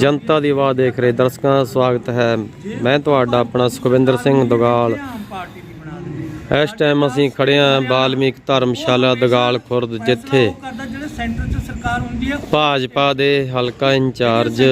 ਜਨਤਾ ਦੀ ਆਵਾਜ਼ ਦੇਖ ਰਹੇ ਦਰਸ਼ਕਾਂ ਦਾ ਸਵਾਗਤ ਹੈ। ਮੈਂ ਤੁਹਾਡਾ ਆਪਣਾ ਸੁਖਵਿੰਦਰ ਸਿੰਘ ਦੁਗਾਲ। ਇਸ ਟਾਈਮ ਅਸੀਂ ਖੜੇ ਹਾਂ ਬਾਲਮੀਕ ਧਰਮਸ਼ਾਲਾ ਦੁਗਾਲ ਖੁਰਦ, ਜਿੱਥੇ ਭਾਜਪਾ ਦੇ ਹਲਕਾ ਇੰਚਾਰਜ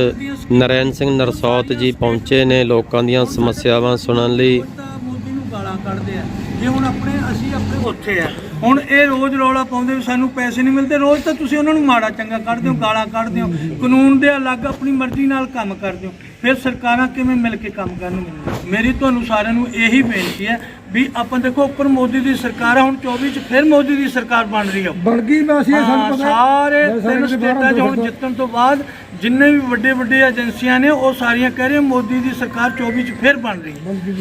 ਨਰੈਣ ਸਿੰਘ ਨਰਸੌਤ ਜੀ ਪਹੁੰਚੇ ਨੇ ਲੋਕਾਂ ਦੀਆਂ ਸਮੱਸਿਆਵਾਂ ਸੁਣਨ ਲਈ। ਮੋਦੀ ਨੂੰ ਗਾਲਾਂ ਕੱਢਦੇ ਆ। ਜੇ ਹੁਣ ਆਪਣੇ ਅਸੀਂ ਆਪਣੇ ਉੱਥੇ ਆ। ਹੁਣ ਇਹ ਰੋਜ਼ ਰੌਲਾ ਪਾਉਂਦੇ ਵੀ ਸਾਨੂੰ ਪੈਸੇ ਨਹੀਂ ਮਿਲਦੇ, ਰੋਜ਼ ਤਾਂ ਤੁਸੀਂ ਉਹਨਾਂ ਨੂੰ ਮਾੜਾ ਚੰਗਾ ਕੱਢਦੇ ਹੋ, ਗਾਲਾਂ ਕੱਢਦੇ ਹੋ, ਕਾਨੂੰਨ ਦੇ ਅਲੱਗ ਆਪਣੀ ਮਰਜ਼ੀ ਨਾਲ ਕੰਮ ਕਰਦੇ ਹੋ। ਫਿਰ ਸਰਕਾਰਾਂ ਕਿਵੇਂ ਮਿਲ ਕੇ ਕੰਮ ਕਰਨਗੀਆਂ? ਮੇਰੀ ਤੁਹਾਨੂੰ ਸਾਰਿਆਂ ਨੂੰ ਇਹੀ ਬੇਨਤੀ ਹੈ ਵੀ ਆਪਾਂ ਦੇਖੋ ਉੱਪਰ ਮੋਦੀ ਦੀ ਸਰਕਾਰ ਆ ਹੁਣ 24 ਚ ਫਿਰ ਮੋਦੀ ਦੀ ਸਰਕਾਰ ਬਣ ਰਹੀ ਹੈ ਬਣ ਗਈ ਮੈਂ ਅਸੀਂ ਸਾਨੂੰ ਪਤਾ ਸਾਰੇ ਤਿੰਨ ਸਟੇਟਾਂ 'ਚ ਹੁਣ ਜਿੱਤਣ ਤੋਂ ਬਾਅਦ ਜਿੰਨੇ ਵੀ ਵੱਡੇ ਵੱਡੇ ਏਜੰਸੀਆਂ ਨੇ ਉਹ ਸਾਰੀਆਂ ਕਹਿ ਰਹੀਆਂ ਮੋਦੀ ਦੀ ਸਰਕਾਰ 24 ਚ ਫਿਰ ਬਣ ਰਹੀ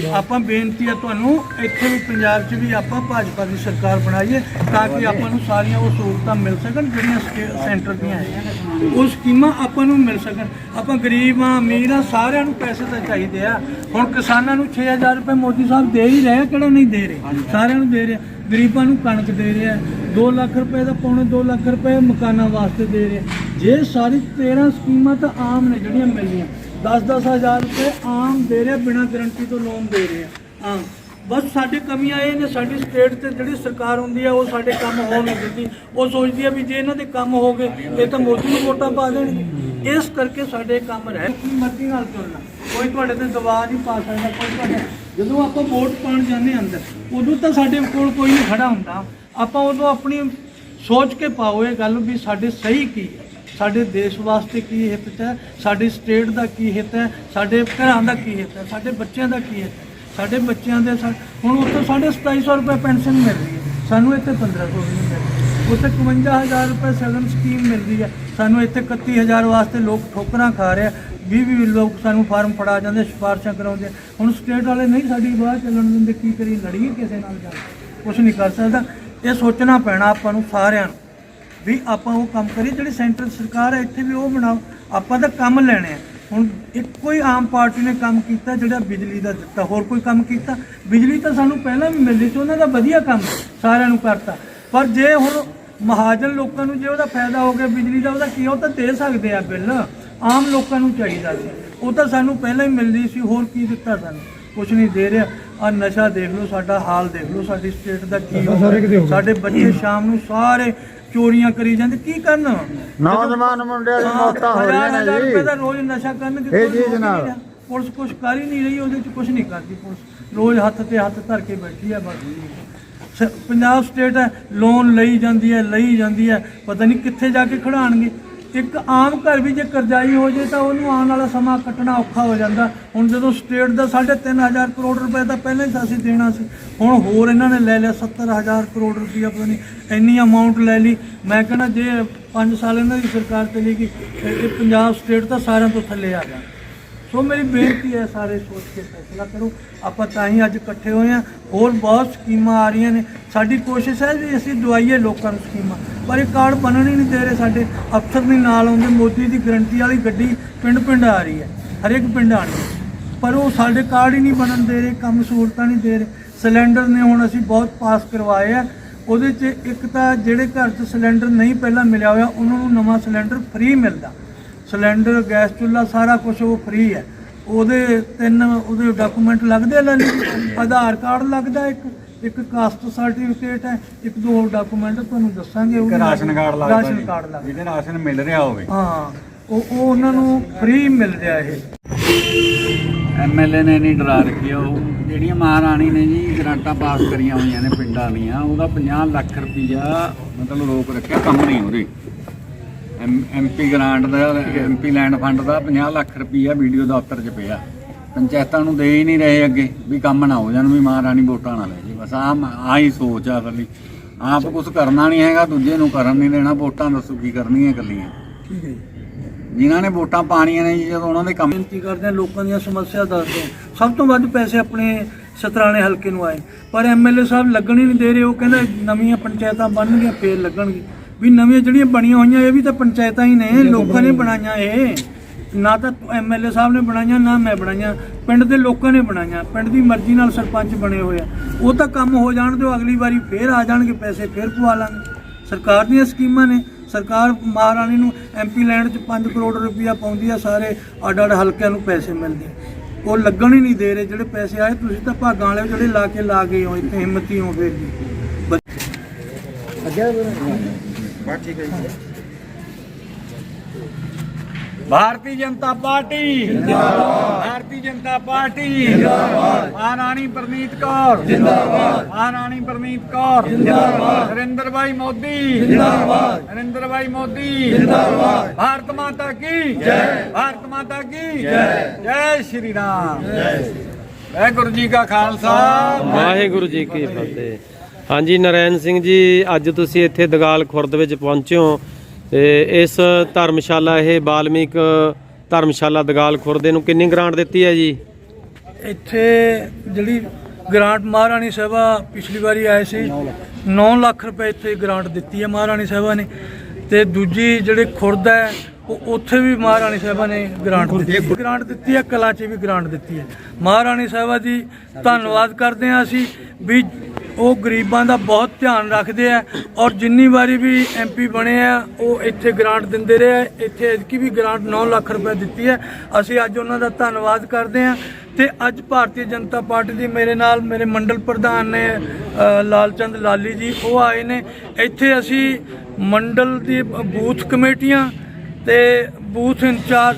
ਹੈ। ਆਪਾਂ ਬੇਨਤੀ ਹੈ ਤੁਹਾਨੂੰ ਇੱਥੇ ਵੀ ਪੰਜਾਬ 'ਚ ਵੀ ਆਪਾਂ ਭਾਜਪਾ ਦੀ ਸਰਕਾਰ ਬਣਾਈਏ ਤਾਂ ਕਿ ਆਪਾਂ ਨੂੰ ਸਾਰੀਆਂ ਉਹ ਸਹੂਲਤਾਂ ਮਿਲ ਸਕਣ ਜਿਹੜੀਆਂ ਸਟੇ- ਸੈਂਟਰ ਦੀਆਂ ਹੈ। ਉਹ ਸਕੀਮਾਂ ਆਪਾਂ ਨੂੰ ਮਿਲ ਸਕਣ। ਆਪਾਂ ਗਰੀਬ ਆ ਅਮੀਰ ਆ ਸਾਰਿਆਂ ਨੂੰ ਪੈਸੇ ਤਾਂ ਚਾਹੀਦੇ ਆ। ਹੁਣ ਕਿਸਾਨਾਂ ਨੂੰ 6000 ਰੁਪਏ ਮੋਦੀ ਸਾਹਿਬ ਦੇ ਹੀ ਰਹੇ ਆ, ਕਿਹੜਾ ਨਹੀਂ ਦੇ ਰਹੇ। ਸਾਰਿਆਂ ਨੂੰ ਦੇ ਰਹੇ। ਗਰੀਬਾਂ ਨੂੰ ਕਣਕ ਦੇ ਰਿਹਾ। 2 ਲੱਖ ਰੁਪਏ ਦਾ ਪੌਣੇ 2 ਲੱਖ ਰੁਪਏ ਮਕਾਨਾਂ ਵਾਸਤੇ ਦੇ ਰਿਹਾ। ਜੇ ਸਾਰੀ 13 ਸਕੀਮਾਂ ਤਾਂ ਆਮ ਨੇ ਜਿਹੜੀਆਂ ਮਿਲਦੀਆਂ 10-10 ਹਜ਼ਾਰ ਰੁਪਏ ਆਮ ਦੇ ਰਿਹਾ ਬਿਨਾਂ ਗਾਰੰਟੀ ਤੋਂ ਲੋਨ ਦੇ ਰਿਹਾ। ਆਮ ਬਸ ਸਾਡੇ ਕਮੀਆਂ ਇਹ ਨੇ ਸਾਡੀ ਸਟੇਟ ਤੇ ਜਿਹੜੀ ਸਰਕਾਰ ਹੁੰਦੀ ਹੈ ਉਹ ਸਾਡੇ ਕੰਮ ਹੋਣ ਨਹੀਂ ਦਿੰਦੀ। ਉਹ ਸੋਚਦੀ ਹੈ ਵੀ ਜੇ ਇਹਨਾਂ ਦੇ ਕੰਮ ਹੋ ਗਏ ਇਹ ਤਾਂ ਮੋਦੀ ਨੂੰ ਵੋਟਾਂ ਪਾ ਦੇਣਗੇ ਇਸ ਕਰਕੇ ਸਾਡੇ ਕੰਮ ਰਹਿ ਆਪਣੀ ਮਰਜ਼ੀ ਨਾਲ ਚੱਲਣਾ ਕੋਈ ਤੁਹਾਡੇ ਤੇ ਦਬਾਅ ਨਹੀਂ ਪਾ ਸਕਦਾ, ਕੋਈ ਤੁਹਾਡੇ ਜਦੋਂ ਆਪਾਂ ਵੋਟ ਪਾਉਣ ਜਾਂਦੇ ਹਾਂ ਅੰਦਰ, ਉਦੋਂ ਤਾਂ ਸਾਡੇ ਕੋਲ ਕੋਈ ਨਹੀਂ ਖੜਾ ਹੁੰਦਾ। ਆਪਾਂ ਉਦੋਂ ਆਪਣੀ ਸੋਚ ਕੇ ਪਾਓ ਇਹ ਗੱਲ ਵੀ ਸਾਡੇ ਸਹੀ ਕੀ ਹੈ? ਸਾਡੇ ਦੇਸ਼ ਵਾਸਤੇ ਕੀ ਹਿੱਤ ਹੈ? ਸਾਡੀ ਸਟੇਟ ਦਾ ਕੀ ਹਿੱਤ ਹੈ? ਸਾਡੇ ਘਰਾਂ ਦਾ ਕੀ ਹਿੱਤ ਹੈ? ਸਾਡੇ ਬੱਚਿਆਂ ਦਾ ਕੀ ਹਿੱਤ ਹੈ? ਸਾਡੇ ਬੱਚਿਆਂ ਦੇ ਹੁਣ ਉੱਥੇ ਸਾਡੇ 2700 ਰੁਪਏ ਪੈਨਸ਼ਨ ਮਿਲ ਰਹੀ ਹੈ। ਸਾਨੂੰ ਇੱਥੇ 1500 ਵੀ ਨਹੀਂ ਮਿਲ ਰਹੀ। ਉੱਥੇ 51000 ਰੁਪਏ ਸਗਨ ਸਕੀਮ ਮਿਲਦੀ ਹੈ। ਸਾਨੂੰ ਇੱਥੇ 31000 ਵਾਸਤੇ ਲੋਕ ਠੋਕਰਾਂ ਖਾ ਰਹੇ ਆ। 20 20 ਲੋਕ ਸਾਨੂੰ ਫਾਰਮ ਫੜਾ ਜਾਂਦੇ, ਸਿਫਾਰਸ਼ਾਂ ਕਰਾਉਂਦੇ ਹੁਣ ਸਟੇਟ ਵਾਲੇ ਨਹੀਂ ਸਾਡੀ ਬਾਹਰ ਚੱਲਣ ਦਿੰਦੇ, ਕੀ ਕਰੀ ਲੜੀਏ ਕਿਸੇ ਨਾਲ ਜਾ ਕੇ? ਕੁਛ ਨਹੀਂ ਕਰ ਸਕਦਾ। ਇਹ ਸੋਚਣਾ ਪੈਣਾ ਆਪਾਂ ਨੂੰ ਸਾਰਿਆਂ ਨੂੰ ਵੀ ਆਪਾਂ ਉਹ ਕੰਮ ਕਰੀਏ, ਜਿਹੜੀ ਸੈਂਟਰ ਸਰਕਾਰ ਹੈ, ਇੱਥੇ ਵੀ ਉਹ ਬਣਾਓ। ਆਪਾਂ ਤਾਂ ਕੰਮ ਲੈਣੇ ਆ। ਹੁਣ ਇੱਕੋ ਹੀ ਆਮ ਪਾਰਟੀ ਨੇ ਕੰਮ ਕੀਤਾ ਜਿਹੜਾ ਬਿਜਲੀ ਦਾ ਦਿੱਤਾ। ਹੋਰ ਕੋਈ ਕੰਮ ਕੀਤਾ? ਬਿਜਲੀ ਤਾਂ ਸਾਨੂੰ ਪਹਿਲਾਂ ਵੀ ਮਿਲਦੀ ਸੀ, ਉਹਨਾਂ ਦਾ ਵਧੀਆ ਕੰਮ ਸਾਰਿਆਂ ਨੂੰ ਕਰਤਾ। ਪਰ ਜੇ ਹੁਣ ਮਹਾਜਨ ਲੋਕਾਂ ਨੂੰ ਜੇ ਉਹਦਾ ਫਾਇਦਾ ਹੋ ਗਿਆ ਬਿਜਲੀ ਦਾ ਉਹਦਾ ਕੀ ਆ, ਉਹ ਤਾਂ ਦੇ ਸਕਦੇ ਆ ਬਿੱਲ। ਆਮ ਲੋਕਾਂ ਨੂੰ ਚਾਹੀਦਾ ਸੀ। ਉਹ ਤਾਂ ਸਾਨੂੰ ਪਹਿਲਾਂ ਹੀ ਮਿਲਦੀ ਸੀ ਹੋਰ ਕੀ ਦਿੱਤਾ ਸਾਨੂੰ? ਕੁਝ ਨਹੀਂ ਦੇ ਰਿਹਾ। ਆ ਨਸ਼ਾ ਦੇਖ ਲਓ ਸਾਡਾ ਹਾਲ ਦੇਖ ਲਓ ਸਾਡੀ ਸਟੇਟ ਦਾ ਕੀ ਹੋ ਕਿਤੇ ਗਿਆ। ਸਾਡੇ ਬੱਚੇ ਸ਼ਾਮ ਨੂੰ ਸਾਰੇ ਚੋਰੀਆਂ ਕਰੀ ਜਾਂਦੇ। ਕੀ ਕਰਨ? ਨੌਜਵਾਨ ਮੁੰਡਿਆਂ ਦੀ ਮੌਤਾਂ ਹੋ ਰਹੀਆਂ ਰੁਪਏ ਨੇ ਦਾ ਜੀ। ਰੋਜ਼ ਨਸ਼ਾ ਇਹ ਹੀ ਨਾਲ। ਨਹੀਂ ਰਿਹਾ। ਪੁਲਿਸ ਕੁਝ ਕਰ ਹੀ ਨਹੀਂ ਰਹੀ ਉਹਦੇ ਚ ਕੁਝ ਨਹੀਂ ਕਰਦੀ ਪੁਲਿਸ। ਰੋਜ਼ ਹੱਥ ਤੇ ਹੱਥ ਧਰ ਕੇ ਬੈਠੀ ਹੈ ਬਸ। ਸ- ਪੰਜਾਬ ਸਟੇਟ ਹੈ ਲੋਨ ਲਈ ਜਾਂਦੀ ਹੈ, ਲਈ ਜਾਂਦੀ ਹੈ, ਪਤਾ ਨਹੀਂ ਕਿੱਥੇ ਜਾ ਕੇ ਖੜਾਣਗੇ ਇੱਕ ਆਮ ਘਰ ਵੀ ਜੇ ਕਰਜ਼ਾਈ ਹੋ ਜੇ ਤਾਂ ਉਹਨੂੰ ਆਉਣ ਵਾਲਾ ਸਮਾਂ ਕੱਟਣਾ ਔਖਾ ਹੋ ਜਾਂਦਾ। ਹੁਣ ਜਦੋਂ ਸਟੇਟ ਦਾ 3.5000 ਕਰੋੜ ਰੁਪਏ ਤਾਂ ਪਹਿਲਾਂ ਹੀ ਤਾਂ ਅਸੀਂ ਦੇਣਾ ਸੀ। ਹੁਣ ਹੋਰ ਇਹਨਾਂ ਨੇ ਲੈ ਲਿਆ 70000 ਕਰੋੜ ਰੁਪਈਆ ਪਤਾ ਨਹੀਂ ਇੰਨੀ ਅਮਾਉਂਟ ਲੈ ਲਈ। ਮੈਂ ਕਹਿੰਦਾ ਜੇ 5 ਸਾਲ ਇਹਨਾਂ ਦੀ ਸਰਕਾਰ ਚੱਲੇਗੀ ਇਹ ਇਹ ਪੰਜਾਬ ਸਟੇਟ ਤਾਂ ਸਾਰਿਆਂ ਤੋਂ ਥੱਲੇ ਆ ਜਾਣਾ ਸੋ ਮੇਰੀ ਬੇਨਤੀ ਹੈ ਸਾਰੇ ਸੋਚ ਕੇ ਫੈਸਲਾ ਕਰੋ। ਆਪਾਂ ਤਾਂ ਹੀ ਅੱਜ ਇਕੱਠੇ ਹੋਏ ਹਾਂ। ਹੋਰ ਬਹੁਤ ਸਕੀਮਾਂ ਆ ਰਹੀਆਂ ਨੇ। ਸਾਡੀ ਕੋਸ਼ਿਸ਼ ਹੈ ਵੀ ਅਸੀਂ ਦਵਾਈਏ ਲੋਕਾਂ ਨੂੰ ਸਕੀਮਾਂ। ਪਰ ਇਹ ਕਾਰਡ ਬਣਨ ਹੀ ਨਹੀਂ ਦੇ ਰਹੇ। ਸਾਡੇ ਅਫਸਰ ਨਹੀਂ ਨਾਲ ਆਉਂਦੇ। ਮੋਦੀ ਦੀ ਗਰੰਟੀ ਵਾਲੀ ਗੱਡੀ ਪਿੰਡ ਪਿੰਡ ਆ ਰਹੀ ਹੈ। ਹਰੇਕ ਪਿੰਡ ਆਣੀ ਪਰ ਉਹ ਸਾਡੇ ਕਾਰਡ ਹੀ ਨਹੀਂ ਬਣਨ ਦੇ ਰਹੇ। ਕੰਮ ਸਹੂਲਤਾਂ ਨਹੀਂ ਦੇ ਰਹੇ। ਸਿਲੰਡਰ ਨੇ ਹੁਣ ਅਸੀਂ ਬਹੁਤ ਪਾਸ ਕਰਵਾਏ ਆ। ਉਹਦੇ 'ਚ ਇੱਕ ਤਾਂ ਜਿਹੜੇ ਘਰ 'ਚ ਸਿਲੰਡਰ ਨਹੀਂ ਪਹਿਲਾਂ ਮਿਲਿਆ ਹੋਇਆ, ਉਹਨਾਂ ਨੂੰ ਨਵਾਂ ਸਿਲੰਡਰ ਫ੍ਰੀ ਮਿਲਦਾ। ਸਿਲੰਡਰ ਗੈਸ ਚੁੱਲ੍ਹਾ ਸਾਰਾ ਕੁਝ ਉਹ ਫ੍ਰੀ ਹੈ। ਉਹਦੇ ਤਿੰਨ ਉਹਦੇ ਡਾਕੂਮੈਂਟ ਲੱਗਦੇ ਲੈਣੇ। ਆਧਾਰ ਕਾਰਡ ਲੱਗਦਾ ਇੱਕ ਇੱਕ ਕਾਸਟ ਸਰਟੀਫਿਕੇਟ ਹੈ ਇੱਕ ਦੋ ਹੋਰ ਡਾਕੂਮੈਂਟ ਤੁਹਾਨੂੰ ਦੱਸਾਂਗੇ। ਉਹ ਰਾਸ਼ਨ ਕਾਰਡ ਲੱਗਦਾ ਰਾਸ਼ਨ ਕਾਰਡ ਲੱਗਦਾ। ਜਿਹਦੇ ਰਾਸ਼ਨ ਮਿਲ ਰਿਹਾ ਹੋਵੇ। ਹਾਂ ਉਹ ਉਹ ਉਹਨਾਂ ਨੂੰ ਫ੍ਰੀ ਮਿਲ ਰਿਹਾ ਇਹ। ਐਮਐਲਏ ਨੇ ਨਹੀਂ ਡਰਾ ਰੱਖਿਆ ਉਹ ਜਿਹੜੀਆਂ ਮਹਾਰਾਣੀ ਨੇ ਜੀ ਗ੍ਰਾਂਟਾਂ ਪਾਸ ਕਰੀਆਂ ਹੋਈਆਂ ਨੇ ਪਿੰਡਾਂ ਦੀਆਂ ਉਹਦਾ 50 ਲੱਖ ਰੁਪਈਆ ਮਤਲਬ ਰੋਕ ਰੱਖਿਆ। ਕੰਮ ਨਹੀਂ ਉਹਦੇ। ਐਮਪੀ ਗ੍ਰਾਂਟ ਦਾ ਐਮਪੀ ਲੈਂਡ ਫੰਡ ਦਾ 50 ਲੱਖ ਰੁਪਈਆ ਵੀਡੀਓ ਦਫ਼ਤਰ 'ਚ ਪਿਆ। ਪੰਚਾਇਤਾਂ ਨੂੰ ਦੇ ਹੀ ਨਹੀਂ ਰਹੇ ਅੱਗੇ ਵੀ ਕੰਮ ਨਾ ਹੋ ਜਾਣ ਵੀ ਮਹਾਰਾਣੀ ਵੋਟਾਂ ਨਾ ਲੈ ਜੀ ਬਸ ਆ ਆਹੀ ਸੋਚ ਆ ਅਸਲੀ। ਆਪ ਕੁਝ ਕਰਨਾ ਨਹੀਂ ਹੈਗਾ ਦੂਜੇ ਨੂੰ ਕਰਨ ਨਹੀਂ ਦੇਣਾ ਵੋਟਾਂ ਦੱਸੋ ਕੀ ਕਰਨੀਆਂ ਇਕੱਲੀਆਂ। ਠੀਕ ਹੈ ਜਿਨ੍ਹਾਂ ਨੇ ਵੋਟਾਂ ਪਾਣੀਆਂ ਨੇ ਜੀ ਜਦੋਂ ਉਹਨਾਂ ਦੇ ਕੰਮ ਬੇਨਤੀ ਕਰਦੇ ਹਾਂ ਲੋਕਾਂ ਦੀਆਂ ਸਮੱਸਿਆ ਦੱਸਦੇ ਹਾਂ। ਸਭ ਤੋਂ ਵੱਧ ਪੈਸੇ ਆਪਣੇ ਸਤਰਾਣੇ ਹਲਕੇ ਨੂੰ ਆਏ। ਪਰ ਐਮਐਲਏ ਸਾਹਿਬ ਲੱਗਣ ਹੀ ਨਹੀਂ ਦੇ ਰਹੇ ਉਹ ਕਹਿੰਦੇ ਨਵੀਆਂ ਪੰਚਾਇਤਾਂ ਬਣਨਗੀਆਂ ਫੇਰ ਲੱਗਣਗੇ ਵੀ ਨਵੀਆਂ ਜਿਹੜੀਆਂ ਬਣੀਆਂ ਹੋਈਆਂ ਇਹ ਵੀ ਤਾਂ ਪੰਚਾਇਤਾਂ ਹੀ ਨੇ ਲੋਕਾਂ ਨੇ ਬਣਾਈਆਂ। ਇਹ। ਨਾ ਤਾਂ ਐਮਐਲਏ ਸਾਹਿਬ ਨੇ ਬਣਾਈਆਂ ਨਾ ਮੈਂ ਬਣਾਈਆਂ। ਪਿੰਡ ਦੇ ਲੋਕਾਂ ਨੇ ਬਣਾਈਆਂ ਪਿੰਡ ਦੀ ਮਰਜ਼ੀ ਨਾਲ ਸਰਪੰਚ ਬਣੇ ਹੋਏ ਆ। ਉਹ ਤਾਂ ਕੰਮ ਹੋ ਜਾਣ ਦਿਓ ਅਗਲੀ ਵਾਰੀ ਫੇਰ ਆ ਜਾਣਗੇ ਪੈਸੇ ਫੇਰ ਪਵਾ ਲਾਂਗੇ। ਸਰਕਾਰ ਦੀਆਂ ਸਕੀਮਾਂ ਨੇ ਸਰਕਾਰ ਮਹਾਰਾਣੀ ਨੂੰ ਐਮਪੀ ਲੈਂਡ 'ਚ 5 ਕਰੋੜ ਰੁਪਇਆ ਪਾਉਂਦੀ ਆ ਸਾਰੇ ਅੱਡ ਅੱਡ ਹਲਕਿਆਂ ਨੂੰ ਪੈਸੇ ਮਿਲਦੇ। ਉਹ ਲੱਗਣ ਹੀ ਨਹੀਂ ਦੇ ਰਹੇ ਜਿਹੜੇ ਪੈਸੇ ਆਏ ਤੁਸੀਂ ਤਾਂ ਭਾਗਾਂ ਵਾਲੇ ਜਿਹੜੇ ਲਾ ਕੇ ਲਾ ਗਏ ਹੋ ਇੱਥੇ ਹਿੰਮਤੀ ਹੋ ਫੇਰ ਜੀ ਭਾਰਤੀ ਜਨਤਾ ਪਾਰਟੀ। ਜਿੰਦਾਬਾਦ। ਭਾਰਤੀ ਜਨਤਾ ਪਾਰਟੀ। ਜਿੰਦਾਬਾਦ। ਮਹਾਰਾਣੀ ਪ੍ਰਨੀਤ ਕੌਰ। ਜਿੰਦਾਬਾਦ। ਮਹਾਰਾਣੀ ਪ੍ਰਨੀਤ ਕੌਰ। ਜਿੰਦਾਬਾਦ। ਨਰਿੰਦਰ ਭਾਈ ਮੋਦੀ। ਜਿੰਦਾਬਾਦ। ਨਰਿੰਦਰ ਭਾਈ ਮੋਦੀ। ਜਿੰਦਾਬਾਦ। ਭਾਰਤ ਮਾਤਾ ਕੀ? ਜੈ। ਭਾਰਤ ਮਾਤਾ ਕੀ? ਜੈ। ਜੈ ਸ਼੍ਰੀ ਰਾਮ। ਜੈ। ਵਾਹਿਗੁਰੂ ਜੀ ਕਾ ਖਾਲਸਾ। ਵਾਹਿਗੁਰੂ ਜੀ ਕੀ ਫਤਿਹ। ਹਾਂਜੀ, ਨਰੈਣ ਸਿੰਘ ਜੀ, ਅੱਜ ਤੁਸੀਂ ਇੱਥੇ ਦਗਾਲ ਖੁਰਦ ਵਿੱਚ ਪਹੁੰਚੇ ਹੋ ਤੇ ਇਸ ਧਰਮਸ਼ਾਲਾ, ਇਹ ਬਾਲਮੀਕ ਧਰਮਸ਼ਾਲਾ ਦਗਾਲ ਖੁਰਦੇ ਨੂੰ ਕਿੰਨੀ ਗ੍ਰਾਂਟ ਦਿੱਤੀ ਹੈ ਜੀ? ਇੱਥੇ ਜਿਹੜੀ ਗ੍ਰਾਂਟ ਮਹਾਰਾਣੀ ਸਾਹਿਬਾ ਪਿਛਲੀ ਵਾਰੀ ਆਏ ਸੀ 9 ਲੱਖ ਰੁਪਏ ਇੱਥੇ ਗ੍ਰਾਂਟ ਦਿੱਤੀ ਹੈ ਮਹਾਰਾਣੀ ਸਭਾ ਨੇ ਤੇ ਦੂਜੀ ਜਿਹੜੇ ਖੁਰਦ ਹੈ, ਉਹ ਉੱਥੇ ਵੀ ਮਹਾਰਾਣੀ ਸਾਹਿਬਾ ਨੇ ਗ੍ਰਾਂਟ ਦਿੱਤੀ ਹੈ। ਗ੍ਰਾਂਟ ਦਿੱਤੀ ਹੈ, ਕਲਾ 'ਚ ਵੀ ਗ੍ਰਾਂਟ ਦਿੱਤੀ ਹੈ। ਮਹਾਰਾਣੀ ਸਾਹਿਬਾ ਦੀ ਧੰਨਵਾਦ ਕਰਦੇ ਹਾਂ ਅਸੀਂ ਵੀ ਉਹ ਗਰੀਬਾਂ ਦਾ ਬਹੁਤ ਧਿਆਨ ਰੱਖਦੇ ਆ ਔਰ ਜਿੰਨੀ ਵਾਰੀ ਵੀ ਐਮਪੀ ਬਣੇ ਆ, ਉਹ ਇੱਥੇ ਗ੍ਰਾਂਟ ਦਿੰਦੇ ਰਹੇ ਆ। ਇੱਥੇ ਐਤਕੀ ਵੀ ਗ੍ਰਾਂਟ 9 ਲੱਖ ਰੁਪਏ ਦਿੱਤੀ ਹੈ। ਅਸੀਂ ਅੱਜ ਉਹਨਾਂ ਦਾ ਧੰਨਵਾਦ ਕਰਦੇ ਆ ਤੇ ਅੱਜ ਭਾਰਤੀ ਜਨਤਾ ਪਾਰਟੀ ਦੀ ਮੇਰੇ ਨਾਲ ਮੇਰੇ ਮੰਡਲ ਪ੍ਰਧਾਨ ਨੇ ਲਾਲਚੰਦ ਲਾਲੀ ਜੀ, ਉਹ ਆਏ ਨੇ। ਇੱਥੇ ਅਸੀਂ ਮੰਡਲ ਦੀ ਬੂਥ ਕਮੇਟੀਆਂ ਤੇ ਬੂਥ ਇੰਚਾਰਜ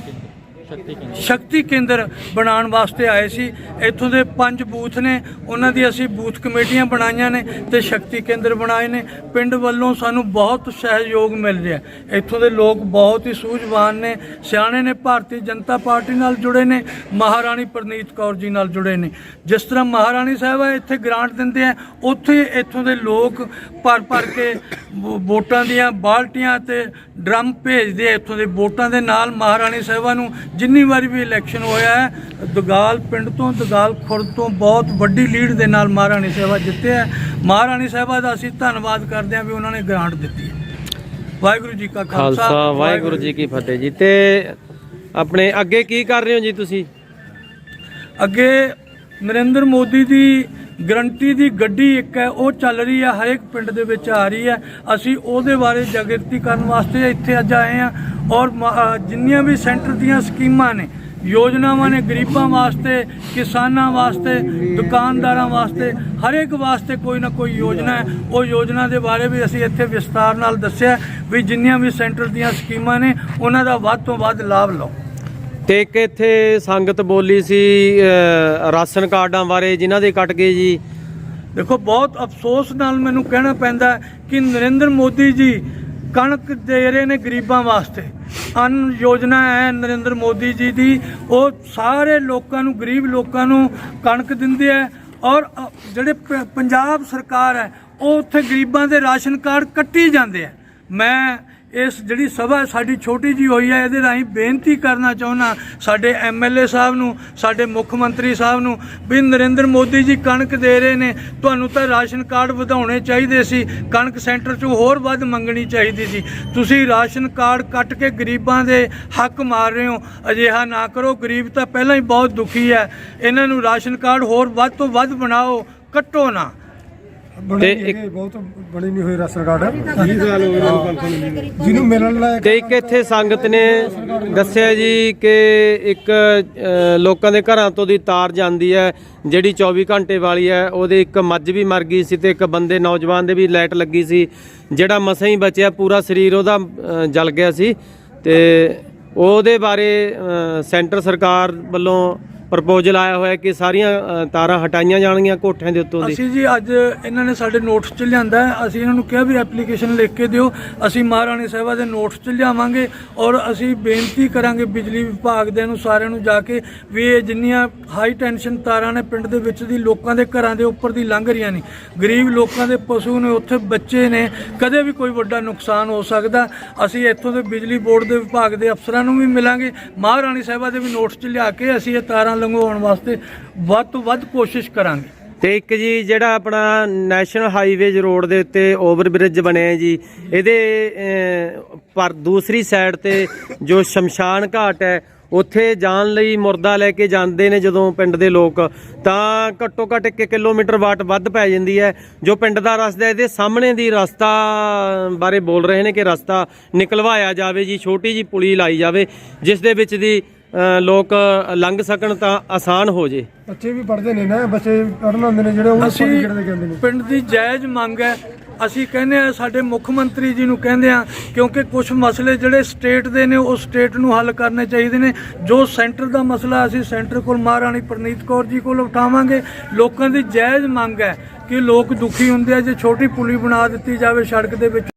ਸ਼ਕਤੀ ਕੇਂਦਰ? ਬਣਾਉਣ ਵਾਸਤੇ ਆਏ ਸੀ। ਇੱਥੋਂ ਦੇ ਪੰਜ ਬੂਥ ਨੇ, ਉਹਨਾਂ ਦੀ ਅਸੀਂ ਬੂਥ ਕਮੇਟੀਆਂ ਬਣਾਈਆਂ ਨੇ ਤੇ ਸ਼ਕਤੀ ਕੇਂਦਰ ਬਣਾਏ ਨੇ। ਪਿੰਡ ਵੱਲੋਂ ਸਾਨੂੰ ਬਹੁਤ ਸਹਿਯੋਗ ਮਿਲ ਰਿਹਾ। ਇੱਥੋਂ ਦੇ ਲੋਕ ਬਹੁਤ ਹੀ ਸੂਝਵਾਨ ਨੇ, ਸਿਆਣੇ ਨੇ, ਭਾਰਤੀ ਜਨਤਾ ਪਾਰਟੀ ਨਾਲ ਜੁੜੇ ਨੇ, ਮਹਾਰਾਣੀ ਪ੍ਰਨੀਤ ਕੌਰ ਜੀ ਨਾਲ ਜੁੜੇ ਨੇ। ਜਿਸ ਤਰ੍ਹਾਂ ਮਹਾਰਾਣੀ ਸਾਹਿਬਾ ਇੱਥੇ ਗ੍ਰਾਂਟ ਦਿੰਦੇ ਆ, ਉੱਥੇ ਇੱਥੋਂ ਦੇ ਲੋਕ ਭਰ ਭਰ ਕੇ ਵੋਟਾਂ ਦੀਆਂ ਬਾਲਟੀਆਂ ਤੇ ਡਰਮ ਭੇਜਦੇ ਆ ਇੱਥੋਂ ਦੇ ਵੋਟਾਂ ਦੇ ਨਾਲ ਮਹਾਰਾਣੀ ਸਾਹਿਬਾ ਨੂੰ ਜਿੰਨੀ ਵਾਰੀ ਵੀ ਇਲੈਕਸ਼ਨ ਹੋਇਆ ਹੈ ਦਗਾਲ ਪਿੰਡ ਤੋਂ ਦਗਾਲ ਖੁਰਦ ਤੋਂ ਬਹੁਤ ਵੱਡੀ ਲੀਡ ਦੇ ਨਾਲ ਮਹਾਰਾਣੀ ਸਾਹਿਬਾ ਜਿੱਤੇ ਹੈ। ਮਹਾਰਾਣੀ ਸਾਹਿਬਾ ਦਾ ਅਸੀਂ ਧੰਨਵਾਦ ਕਰਦੇ ਹਾਂ ਵੀ ਉਹਨਾਂ ਨੇ ਗ੍ਰਾਂਟ ਦਿੱਤੀ ਹੈ। ਵਾਹਿਗੁਰੂ ਜੀ ਕਾ ਖਾਲਸਾ ਖਾਲਸਾ ਵਾਹਿਗੁਰੂ ਜੀ ਕੀ ਫਤਿਹ ਜੀ। ਤੇ ਆਪਣੇ ਅੱਗੇ ਕੀ ਕਰ ਰਹੇ ਹੋ ਜੀ ਤੁਸੀਂ? ਅੱਗੇ ਨਰਿੰਦਰ ਮੋਦੀ ਦੀ ਗਰੰਟੀ ਦੀ ਗੱਡੀ ਇੱਕ ਹੈ, ਉਹ ਚੱਲ ਰਹੀ ਹੈ, ਹਰੇਕ ਪਿੰਡ ਦੇ ਵਿੱਚ ਆ ਰਹੀ ਹੈ। ਅਸੀਂ ਉਹਦੇ ਬਾਰੇ ਜਾਗਰਤੀ ਕਰਨ ਵਾਸਤੇ ਇੱਥੇ ਅੱਜ ਆਏ ਹਾਂ ਔਰ ਮ- ਜਿੰਨੀਆਂ ਵੀ ਸੈਂਟਰ ਦੀਆਂ ਸਕੀਮਾਂ ਨੇ, ਯੋਜਨਾਵਾਂ ਨੇ ਗਰੀਬਾਂ ਵਾਸਤੇ, ਕਿਸਾਨਾਂ ਵਾਸਤੇ, ਦੁਕਾਨਦਾਰਾਂ ਵਾਸਤੇ, ਹਰੇਕ ਵਾਸਤੇ ਕੋਈ ਨਾ ਕੋਈ ਯੋਜਨਾ ਹੈ। ਉਹ ਯੋਜਨਾ ਦੇ ਬਾਰੇ ਵੀ ਅਸੀਂ ਇੱਥੇ ਵਿਸਤਾਰ ਨਾਲ ਦੱਸਿਆ ਵੀ ਜਿੰਨੀਆਂ ਵੀ ਸੈਂਟਰ ਦੀਆਂ ਸਕੀਮਾਂ ਨੇ, ਉਹਨਾਂ ਦਾ ਵੱਧ ਤੋਂ ਵੱਧ ਲਾਭ ਲਓ। ਤੇ ਇੱਕ ਇੱਥੇ ਸੰਗਤ ਬੋਲੀ ਸੀ ਰਾਸ਼ਨ ਕਾਰਡਾਂ ਬਾਰੇ ਜਿਨ੍ਹਾਂ ਦੇ ਕੱਟ ਗਏ ਜੀ। ਦੇਖੋ, ਬਹੁਤ ਅਫਸੋਸ ਨਾਲ ਮੈਨੂੰ ਕਹਿਣਾ ਪੈਂਦਾ ਕਿ ਨਰਿੰਦਰ ਮੋਦੀ ਜੀ ਕਣਕ ਦੇ ਰਹੇ ਨੇ ਗਰੀਬਾਂ ਵਾਸਤੇ। ਅਨ ਯੋਜਨਾ ਹੈ ਨਰਿੰਦਰ ਮੋਦੀ ਜੀ ਦੀ। ਉਹ ਸਾਰੇ ਲੋਕਾਂ ਨੂੰ, ਗਰੀਬ ਲੋਕਾਂ ਨੂੰ ਕਣਕ ਦਿੰਦੇ ਹੈ ਔਰ ਜਿਹੜੇ ਪੰਜਾਬ ਸਰਕਾਰ ਹੈ, ਉਹ ਉੱਥੇ ਗਰੀਬਾਂ ਦੇ ਰਾਸ਼ਨ ਕਾਰਡ ਕੱਟੀ ਜਾਂਦੇ ਆ ਮੈਂ ਇਸ ਜਿਹੜੀ ਸਭਾ ਸਾਡੀ ਛੋਟੀ ਜੀ ਹੋਈ ਹੈ ਇਹਦੇ ਰਾਹੀਂ ਬੇਨਤੀ ਕਰਨਾ ਚਾਹੁੰਦਾ ਸਾਡੇ ਐਮਐਲਏ ਸਾਹਿਬ ਨੂੰ, ਸਾਡੇ ਮੁੱਖ ਮੰਤਰੀ ਸਾਹਿਬ ਨੂੰ, ਵੀ ਨਰਿੰਦਰ ਮੋਦੀ ਜੀ ਕਣਕ ਦੇ ਰਹੇ ਨੇ, ਤੁਹਾਨੂੰ ਤਾਂ ਰਾਸ਼ਨ ਕਾਰਡ ਵਧਾਉਣੇ ਚਾਹੀਦੇ ਸੀ, ਕਣਕ ਸੈਂਟਰ 'ਚੋਂ ਹੋਰ ਵੱਧ ਮੰਗਣੀ ਚਾਹੀਦੀ ਸੀ। ਤੁਸੀਂ ਰਾਸ਼ਨ ਕਾਰਡ ਕੱਟ ਕੇ ਗਰੀਬਾਂ ਦੇ ਹੱਕ ਮਾਰ ਰਹੇ ਹੋ, ਅਜਿਹਾ ਨਾ ਕਰੋ, ਗਰੀਬ ਤਾਂ ਪਹਿਲਾਂ ਹੀ ਬਹੁਤ ਦੁਖੀ ਹੈ। ਇਹਨਾਂ ਨੂੰ ਰਾਸ਼ਨ ਕਾਰਡ ਹੋਰ ਵੱਧ ਤੋਂ ਵੱਧ ਬਣਾਓ, ਕੱਟੋ ਨਾ। ਤੇ ਇੱਕ ਬਹੁਤ ਬਣੀ ਨਹੀਂ ਹੋਈ ਰਾਸ਼ਨ ਕਾਰਡ। ਜਿਹਨੂੰ ਮਿਲਣ ਲਾਇਕ ਤੇ ਇੱਕ ਇੱਥੇ ਸੰਗਤ ਨੇ ਦੱਸਿਆ ਜੀ ਕਿ ਇੱਕ ਲੋਕਾਂ ਦੇ ਘਰਾਂ ਤੋਂ ਦੀ ਤਾਰ ਜਾਂਦੀ ਹੈ ਜਿਹੜੀ 24 ਘੰਟੇ ਵਾਲੀ ਹੈ ਉਹਦੇ ਇੱਕ ਮੱਝ ਵੀ ਮਰ ਗਈ ਸੀ ਤੇ ਇੱਕ ਬੰਦੇ ਨੌਜਵਾਨ ਦੇ ਵੀ ਲਾਈਟ ਲੱਗੀ ਸੀ ਜਿਹੜਾ ਮਸਾਂ ਹੀ ਬਚਿਆ ਪੂਰਾ ਸਰੀਰ ਉਹਦਾ ਜਲ ਗਿਆ ਸੀ ਤੇ ਉਹਦੇ ਬਾਰੇ ਸੈਂਟਰ ਸਰਕਾਰ ਵੱਲੋਂ ਪ੍ਰਪੋਜ਼ਲ ਆਇਆ ਹੋਇਆ ਕਿ ਸਾਰੀਆਂ ਅਹ, ਤਾਰਾਂ ਹਟਾਈਆਂ ਜਾਣਗੀਆਂ ਕੋਠਿਆਂ ਦੇ ਉੱਤੋਂ ਦੀ। ਅਸੀਂ ਜੀ ਅੱਜ ਇਹਨਾਂ ਨੇ ਸਾਡੇ ਨੋਟਸ ਚ ਲਿਆਂਦਾ ਹੈ। ਅਸੀਂ ਇਹਨਾਂ ਨੂੰ ਕਿਹਾ ਵੀ ਐਪਲੀਕੇਸ਼ਨ ਲਿਖ ਕੇ ਦਿਓ। ਅਸੀਂ ਮਹਾਰਾਣੀ ਸਾਹਿਬਾ ਦੇ ਨੋਟਸ ਚ ਲਿਆਵਾਂਗੇ ਔਰ ਅਸੀਂ ਬੇਨਤੀ ਕਰਾਂਗੇ ਬਿਜਲੀ ਵਿਭਾਗ ਦੇ ਨੂੰ ਸਾਰਿਆਂ ਨੂੰ ਜਾ ਕੇ ਵੀ ਇਹ ਜਿੰਨੀਆਂ ਹਾਈ ਟੈਂਸ਼ਨ ਤਾਰਾਂ ਨੇ ਪਿੰਡ ਦੇ ਵਿੱਚ ਦੀ ਲੋਕਾਂ ਦੇ ਘਰਾਂ ਦੇ ਉੱਪਰ ਦੀ ਲੰਘ ਰਹੀਆਂ ਨੇ। ਗਰੀਬ ਲੋਕਾਂ ਦੇ ਪਸ਼ੂ ਨੇ ਉੱਥੇ ਬੱਚੇ ਨੇ ਕਦੇ ਵੀ ਕੋਈ ਵੱਡਾ ਨੁਕਸਾਨ ਹੋ ਸਕਦਾ। ਅਸੀਂ ਇੱਥੋਂ ਦੇ ਬਿਜਲੀ ਬੋਰਡ ਦੇ ਵਿਭਾਗ ਦੇ ਅਫਸਰਾਂ ਨੂੰ ਵੀ ਮਿਲਾਂਗੇ। ਮਹਾਰਾਣੀ ਸਾਹਿਬਾ ਦੇ ਵੀ ਨੋਟਸ ਚ ਲਿਆ ਕੇ ਅਸੀਂ ਇਹ ਤਾਰਾਂ ਲੰਘਾਉਣ ਵਾਸਤੇ, ਵੱਧ ਤੋਂ ਵੱਧ ਕੋਸ਼ਿਸ਼ ਕਰਾਂਗੇ। ਤੇ ਇੱਕ ਜੀ ਜਿਹੜਾ ਆਪਣਾ ਨੈਸ਼ਨਲ ਹਾਈਵੇਜ ਰੋਡ ਦੇ ਉੱਤੇ ਓਵਰ ਬ੍ਰਿਜ ਬਣਿਆ ਹੈ ਜੀ, ਇਹਦੇ ਪਰ ਦੂਸਰੀ ਸਾਈਡ ਤੇ ਜੋ ਸ਼ਮਸ਼ਾਨ ਘਾਟ ਹੈ, ਉੱਥੇ ਜਾਣ ਲਈ ਮੁਰਦਾ ਲੈ ਕੇ ਜਾਂਦੇ ਨੇ ਜਦੋਂ ਪਿੰਡ ਦੇ ਲੋਕ। ਤਾਂ ਘੱਟੋ ਘੱਟ 1 ਕਿਲੋਮੀਟਰ ਵਾਟ ਵੱਧ ਪੈ ਜਾਂਦੀ ਹੈ, ਜੋ ਪਿੰਡ ਦਾ ਰਸਤਾ ਇਹਦੇ ਸਾਹਮਣੇ ਦੀ ਰਸਤਾ ਬਾਰੇ ਬੋਲ ਰਹੇ ਨੇ ਕਿ ਰਸਤਾ ਨਿਕਲਵਾਇਆ ਜਾਵੇ ਜੀ, ਛੋਟੀ ਜੀ ਪੁਲੀ ਲਾਈ ਜਾਵੇ, ਜਿਸ ਦੇ ਵਿੱਚ ਦੀ ਲੋਕ ਲੰਘ ਸਕਣ ਤਾਂ ਆਸਾਨ ਹੋ ਜੇ। ਬੱਚੇ ਵੀ ਪੜ੍ਹਦੇ ਨੇ ਨਾ ਬੱਚੇ ਪੜ੍ਹਨ ਆਉਂਦੇ ਨੇ ਜਿਹੜੇ ਉਹ ਅਸੀਂ ਕਹਿੰਦੇ ਨੇ। ਪਿੰਡ ਦੀ ਜਾਇਜ਼ ਮੰਗ ਹੈ। ਅਸੀਂ ਕਹਿੰਦੇ ਆ ਸਾਡੇ ਮੁੱਖ ਮੰਤਰੀ ਜੀ ਨੂੰ ਕਹਿੰਦੇ ਆ ਕਿਉਂਕਿ ਕੁਝ ਮਸਲੇ ਜਿਹੜੇ ਸਟੇਟ ਦੇ ਨੇ ਉਹ ਸਟੇਟ ਨੂੰ ਹੱਲ ਕਰਨੇ ਚਾਹੀਦੇ ਨੇ। ਜੋ ਸੈਂਟਰ ਦਾ ਮਸਲਾ ਅਸੀਂ ਸੈਂਟਰ ਕੋਲ ਮਹਾਰਾਣੀ ਪ੍ਰਨੀਤ ਕੌਰ ਜੀ ਕੋਲ ਉਠਾਵਾਂਗੇ। ਲੋਕਾਂ ਦੀ ਜਾਇਜ਼ ਮੰਗ ਹੈ ਕਿ ਲੋਕ ਦੁਖੀ ਹੁੰਦੇ ਆ ਜੇ ਛੋਟੀ ਪੁਲੀ ਬਣਾ ਦਿੱਤੀ ਜਾਵੇ ਸੜਕ ਦੇ ਵਿੱਚ।